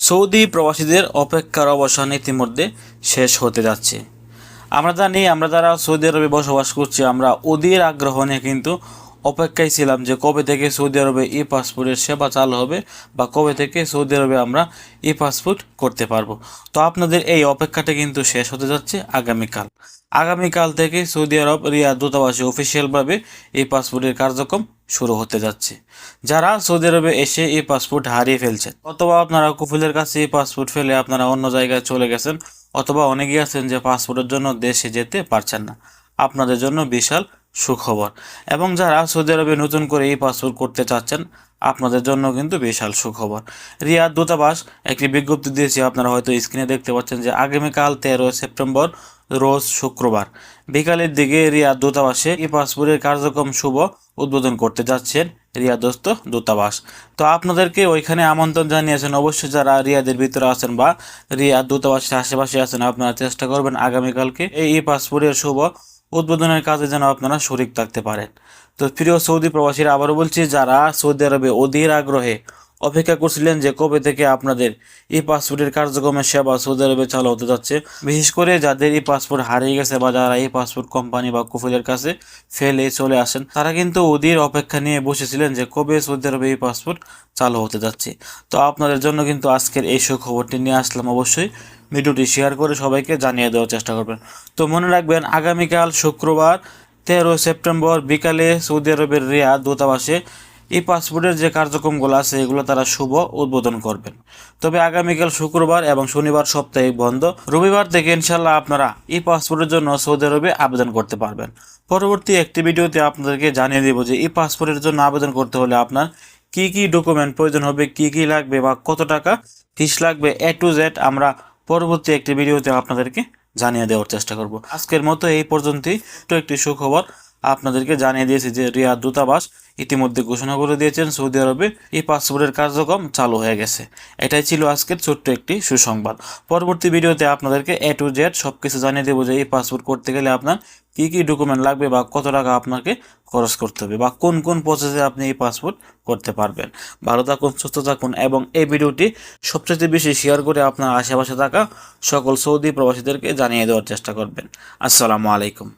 Saudi প্রবাসীদের অপেক্ষার অবসান ইতিমধ্যে শেষ হতে যাচ্ছে। আমরা জানি, আমরা যারা সৌদি আরবে বসবাস করছি, আমরা অধীর আগ্রহ নিয়ে কিন্তু অপেক্ষায় ছিলাম যে কবে থেকে সৌদি আরবে ই পাসপোর্টের সেবা চালু হবে বা কবে থেকে সৌদি আরবে আমরা ই পাসপোর্ট করতে পারব। তো আপনাদের এই অপেক্ষাটা কিন্তু শেষ হতে যাচ্ছে আগামীকাল। আগামীকাল থেকে সৌদি আরব রিয়াদ দূতাবাসে অফিসিয়ালভাবে এই পাসপোর্টের কার্যক্রম শুরু হতে যাচ্ছে। যারা সৌদি আরবে এসে এই পাসপোর্ট হারিয়ে ফেলছেন, অথবা আপনারা কুফুলের কাছে এই পাসপোর্ট ফেলে আপনারা অন্য জায়গায় চলে গেছেন, অথবা অনেকেই আছেন যে পাসপোর্টের জন্য দেশে যেতে পারছেন না, আপনাদের জন্য বিশাল সুখবর। এবং যারা সৌদি আরবে নতুন করে এই পাসপোর্ট করতে চাচ্ছেন, আপনাদের জন্য কিন্তু বিশাল সুখবর। রিয়াদ দূতাবাস একটি বিজ্ঞপ্তি দিয়েছে, আপনারা হয়তো স্ক্রিনে দেখতে পাচ্ছেন যে আগামীকাল তেরো সেপ্টেম্বর রোজ শুক্রবার। বিকালের দিকে রিয়াদ দূতাবাসে ই পাসপোর্টের কার্যক্রম শুভ উদ্বোধন করতে যাচ্ছেন রিয়াদস্থ দূতাবাস। তো আপনাদেরকে ওইখানে আমন্ত্রণ জানিয়েছেন অবশ্যই যারা রিয়াদের ভিতরে আছেন বা রিয়াদ দূতাবাসের আশেপাশে আছেন, আপনারা চেষ্টা করবেন আগামীকালকে এই ই পাসপোর্টের শুভ উদ্বোধনের কাজে যেন আপনারা শরিক থাকতে পারেন। তো প্রিয় সৌদি প্রবাসীরা, আবারও বলছি, যারা সৌদি আরবে অধীর আগ্রহে অপেক্ষা করছিলেন যে কবে থেকে আপনাদের এই পাসপোর্টের কার্যক্রমের সেবা সৌদি আরবে চালু হতে যাচ্ছে। বিশেষ করে যাদের এই পাসপোর্ট হারিয়ে গেছে বা যারা এই পাসপোর্ট কোম্পানি বা কুফিলের কাছে ফেলে চলে আসেন, তারা কিন্তু ওদের অপেক্ষা নিয়ে বসেছিলেন যে কবে সৌদি আরবে এই পাসপোর্ট চালু হতে যাচ্ছে। তো আপনাদের জন্য কিন্তু আজকের এই সুখবরটি নিয়ে আসলাম অবশ্যই। ভিডিওটি শেয়ার করে সবাইকে জানিয়ে দেওয়ার চেষ্টা করবেন। তো মনে রাখবেন, আগামীকাল শুক্রবার তেরো সেপ্টেম্বর বিকালে সৌদি আরবের রিয়াদ দূতাবাসে এই পাসপোর্টের যে কার্যক্রমগুলো আছে, এগুলো তারা শুভ উদ্বোধন করবেন। তবে আগামীকাল শুক্রবার এবং শনিবার সপ্তাহে বন্ধ। রবিবার থেকে ইনশাল্লাহ আপনারা এই পাসপোর্টের জন্য সৌদি আরবে আবেদন করতে পারবেন। পরবর্তী একটি ভিডিওতে আপনাদেরকে জানিয়ে দেব যে, এই পাসপোর্টের জন্য আবেদন করতে হলে আপনার কি কি ডকুমেন্ট প্রয়োজন হবে, কি কি লাগবে বা কত টাকা ফিস লাগবে, এ টু জেড আমরা পরবর্তী একটি ভিডিওতে আপনাদেরকে জানিয়ে দেওয়ার চেষ্টা করব। আজকের মতো এই পর্যন্তই। তো একটি সুখবর আপনাদেরকে জানিয়ে দিয়েছি যে, রিয়াদ দূতাবাস ইতিমধ্যে ঘোষণা করে দিয়েছেন সৌদি আরবে এই পাসপোর্টের কার্যক্রম চালু হয়ে গেছে। এটাই ছিল আজকের ছোট্ট একটি সুসংবাদ। পরবর্তী ভিডিওতে আপনাদেরকে এ টু জেড সব কিছু জানিয়ে দেবো যে এই পাসপোর্ট করতে গেলে আপনার কী কী ডকুমেন্ট লাগবে বা কত টাকা আপনাকে খরচ করতে হবে বা কোন কোন প্রসেসে আপনি এই পাসপোর্ট করতে পারবেন। ভালো থাকুন, সুস্থ থাকুন এবং এই ভিডিওটি সবচেয়ে বেশি শেয়ার করে আপনার আশেপাশে থাকা সকল সৌদি প্রবাসীদেরকে জানিয়ে দেওয়ার চেষ্টা করবেন। আসসালামু আলাইকুম।